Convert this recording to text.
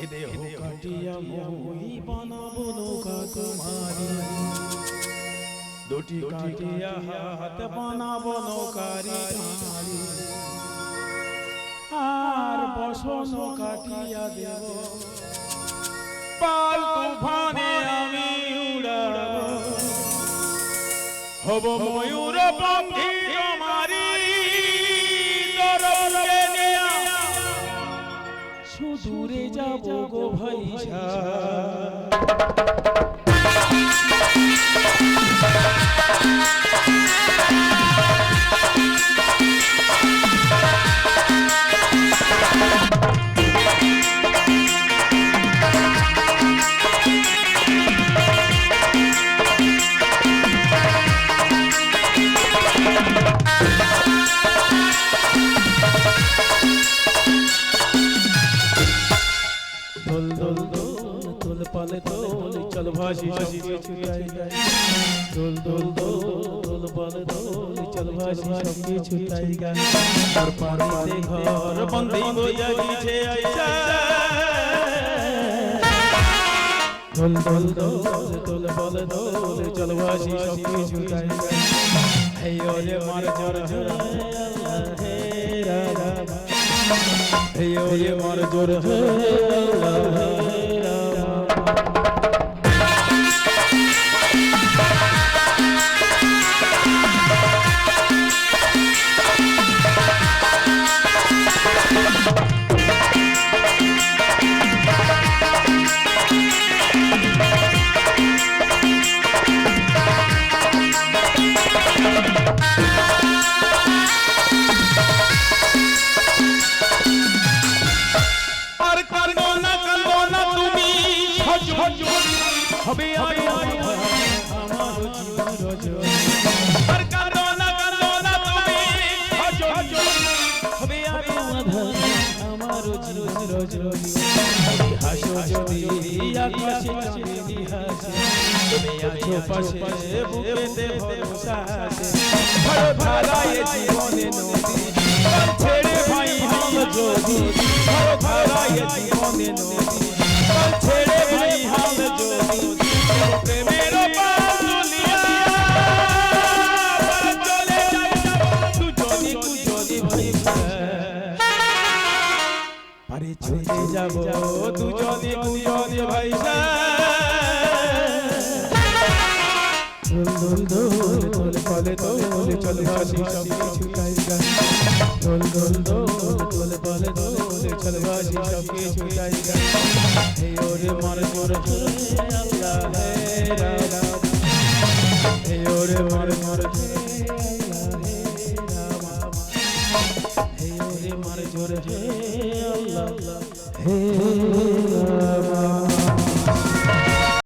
এ দেহ দুটি কাটিয়া আর বসন কাটিয়া দেব। হব ময়ূর পাখি তোমারি সুদূরে যাব গো ভাই চল ভাসি দোল দোল দোল দোল পালে দোল চল ভাসি সব কিছু গাই গাই আর পানিতে ঘর বন্দি হইয়া গিয়েছে আইসা দোল দোল দোল দোল পালে দোল চল ভাসি সব কিছু গাই গাই হে ওরে মার জর হে আল্লাহ হে ওরে মার জোর হে আমার জীবন রজনী হাসো যদি আকাশে চাঁদনি হাসে তুমি আছো ভয় ভালায় যাব দুজনে দুজনে ভাই দোল দোল দোল পালে দোল চল ভাসি সব কিছু গাই দোল দোল দোল দোল পালে দোল চল ভাসি সব কিছু গাই গাই হে ওরে মার মোর হে আল্লাহ হে রাম ওরে জোর হে আল্লাহ। হে রাম